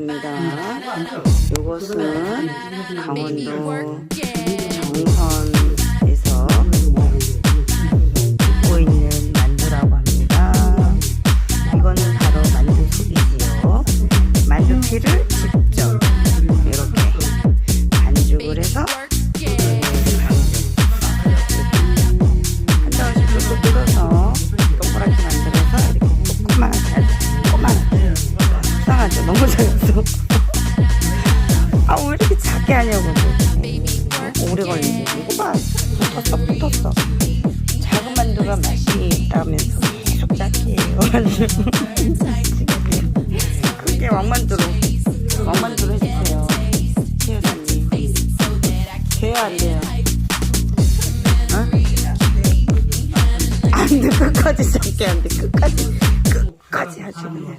있습니다. 요것은 강원도 정선에서 입고 있는 만두라고 합니다. 이거는 바로 만두 속이지요. 만두피를 작게 하냐고 어? 오래 걸리지. 이거 봐 붙었어 붙었어. 작은 만두가 맛이 있다면서 계속 작게 해요 크게 왕만두로 왕만두로 해주세요. 최여사님. 돼요 안 돼요. 어? 안돼. 끝까지 작게 안돼. 끝까지. 끝 까지 하죠 그냥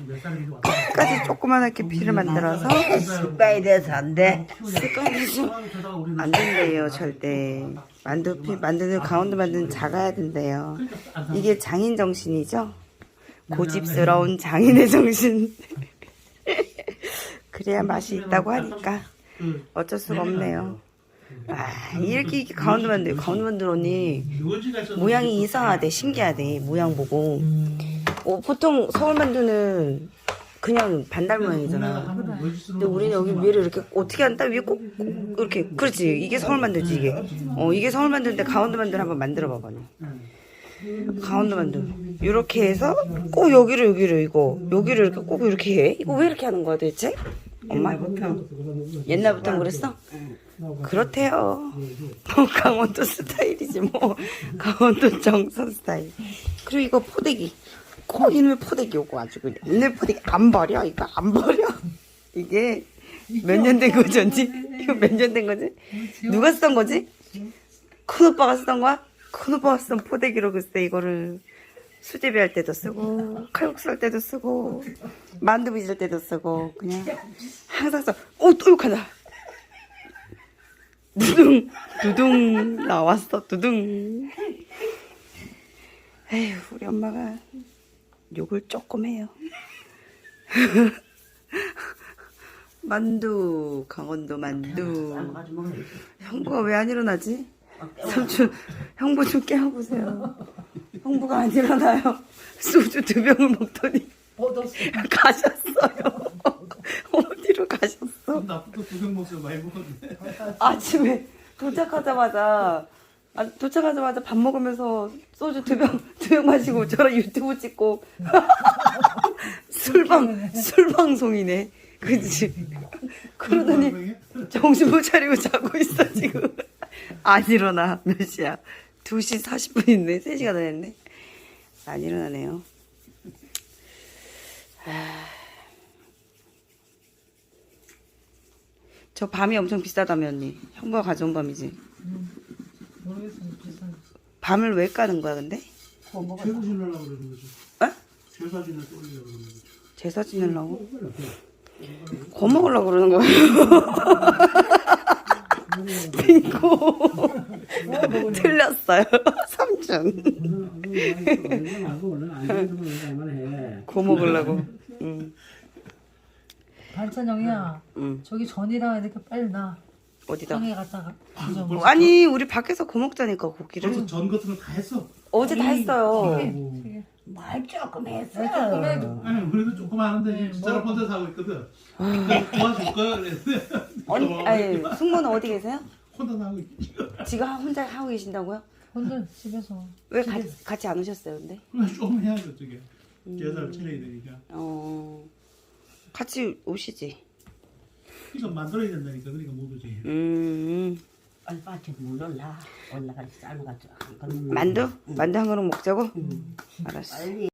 끝까지 조그만하게 피를 만들어서 습관이 돼서 안 돼. 습관이 좀안 된대요 절대. 만두피 만드는 강원도 만드는 작아야 된대요. 이게 장인 정신이죠? 고집스러운 장인의 정신. 그래야 맛이 있다고 하니까 어쩔 수가 없네요. 아 이렇게 이렇게 강원도 만두 강원도 만두 언니. 모양이 이상하대 신기하대 모양 보고 어, 보통 서울 만두는 그냥 반달 모양이잖아. 근데 우리는 여기 위를 이렇게 어떻게 한다? 위에 꼭, 꼭 이렇게 그렇지. 이게 서울 만두지 이게. 어 이게 서울 만두인데 강원도 만두 를 한번 만들어 봐봐 강원도 만두. 이렇게 해서 꼭 여기를 여기를 이거. 여기를 이렇게 꼭 이렇게 해. 이거 왜 이렇게 하는 거야 대체 엄마 옛날부터 그랬어 그렇대요 뭐 강원도 스타일이지 뭐 강원도 정선 스타일 그리고 이거 포대기 꼭 이놈의 포대기 오고 아주 그냥 이놈의 포대기 안 버려 이거 안 버려 이게 몇 년 된 거지? 이거 몇 년 된 거지? 누가 쓰던 거지? 큰 오빠가 쓰던 거야? 큰 오빠가 쓰던 포대기로 글쎄 이거를 수제비 할 때도 쓰고 칼국수 할 때도 쓰고 만두 빚을 때도 쓰고 그냥 항상 써. 어, 또 욕하다. 두둥 두둥 나왔어 두둥. 에휴 우리 엄마가 욕을 조금 해요. 만두 강원도 만두. 형부가 왜 안 일어나지? 삼촌 형부 좀 깨워보세요. 형부가 안 일어나요. 소주 두 병을 먹더니 가셨어요. 어디로 가셨어? 나부터 두병 먹어 많이 먹었는데. 아침에 도착하자마자 아, 도착하자마자 밥 먹으면서 소주 두 병 두 병 마시고 저랑 유튜브 찍고 술방 술 방송이네. 그지? 그러더니 정신 못 차리고 자고 있어 지금. 안 일어나 몇 시야? 2시 40분 있네. 3시간 됐네. 안 일어나네요. 아. 저 밤이 엄청 비싸다며 언니. 형부가 가져온 밤이지. 모르겠어, 비싼. 밤을 왜 까는 거야 근데? 제사 지내려고 그러는 거죠. 어? 제사 지내 또 올리려고 그러는 거죠. 제사 지내려고? 거 먹으려고 그러는 거예요. 빙고 틀렸어요. 삼촌 거 먹으려고. 응. 응. 저기 전이랑 이렇게 빨리 나. 어디다? 방에 갔다가. 벌써 아니 우리 밖에서 거 먹자니까 고기를 벌써 전 같은 거 다 했어. 어제 다 했어요. 말 조금 했어. 조금 해도. 아니 우리도 조금 하는데 진짜로 혼자 사고 있거든. 그러니까 도와줄 거야 그랬는데. 언니 아니 승모는 어디 계세요? 혼자 사고 있 지. 지금 혼자 하고 계신다고요? 혼자 집에서. 왜 같이, 같이 안 오셨어요 근데? 그래 좀 해야죠 저게. 제사를 차려야 되니까. 어 같이 오시지. 이거 만들어야 된다니까 그러니까 못 오지. 음 얼마쯤 물러나 올라가서 삶아가지고 한 그릇 만두? 만두 한 그릇 먹자고? 알았어. 빨리